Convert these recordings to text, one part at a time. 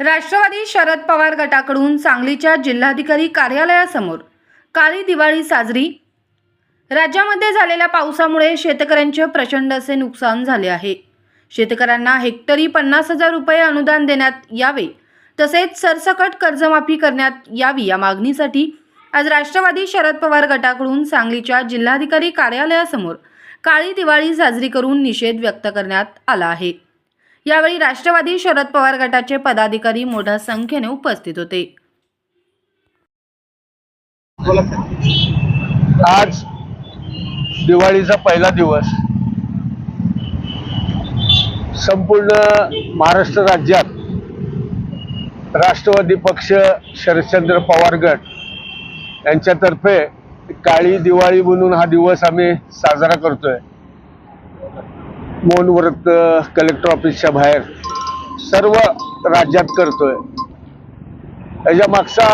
राष्ट्रवादी शरद पवार गटाकडून सांगलीच्या जिल्हाधिकारी कार्यालयासमोर काळी दिवाळी साजरी. राज्यामध्ये झालेल्या पावसामुळे शेतकऱ्यांचे प्रचंड असे नुकसान झाले आहे. शेतकऱ्यांना हेक्टरी पन्नास हजार रुपये अनुदान देण्यात यावे तसेच सरसकट कर्जमाफी करण्यात यावी या मागणीसाठी आज राष्ट्रवादी शरद पवार गटाकडून सांगलीच्या जिल्हाधिकारी कार्यालयासमोर काळी दिवाळी साजरी करून निषेध व्यक्त करण्यात आला आहे. यावेळी राष्ट्रवादी शरद पवार गटाचे पदाधिकारी मोठ्या संख्येने उपस्थित होते. आज दिवाळीचा पहिला दिवस. संपूर्ण महाराष्ट्र राज्यात राष्ट्रवादी पक्ष शरदचंद्र पवार गट यांच्यातर्फे काळी दिवाळी म्हणून हा दिवस आम्ही साजरा करतोय. मौन व्रत कलेक्टर ऑफिसच्या बाहेर सर्व राज्यात करतोय. याच्या मागचा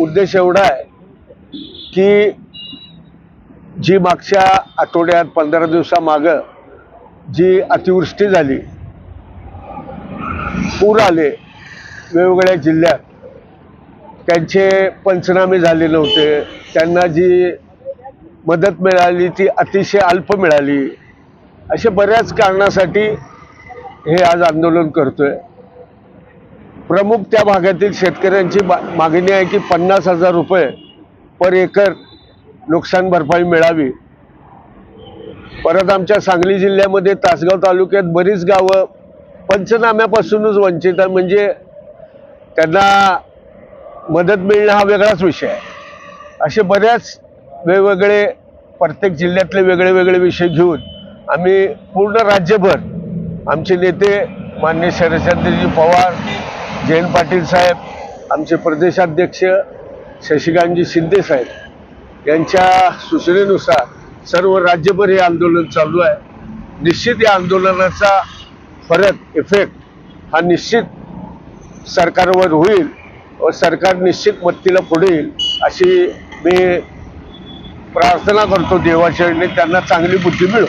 उद्देश एवढा आहे की जी मागच्या आठवड्यात पंधरा दिवसामागं जी अतिवृष्टी झाली पूर आले वेगवेगळ्या जिल्ह्यात त्यांचे पंचनामे झाले नव्हते. त्यांना जी मदत मिळाली ती अतिशय अल्प मिळाली. अशा बऱ्याच कारणासाठी हे आज आंदोलन करतोय. प्रमुख त्या भागातील शेतकऱ्यांची मागणी आहे की पन्नास हजार रुपये पर एकर नुकसान भरपाई मिळावी. परत आमच्या सांगली जिल्ह्यामध्ये तासगाव तालुक्यात बरीच गावं पंचनाम्यापासूनच वंचित आहे म्हणजे त्यांना मदत मिळणं हा वेगळाच विषय आहे. असे बऱ्याच वेगवेगळे प्रत्येक जिल्ह्यातले वेगळे वेगळे विषय घेऊन आम्ही पूर्ण राज्यभर आमचे नेते मान्य शरदचंद्रजी पवार जयंत पाटील साहेब आमचे प्रदेशाध्यक्ष शशिकांतजी शिंदे साहेब यांच्या सूचनेनुसार सर्व राज्यभर हे आंदोलन चालू आहे. निश्चित या आंदोलनाचा फरक इफेक्ट हा निश्चित सरकारवर होईल व सरकार निश्चित मत्तीला पुढे येईल अशी मी प्रार्थना करतो देवाचरणी त्यांना चांगली बुद्धी मिळो.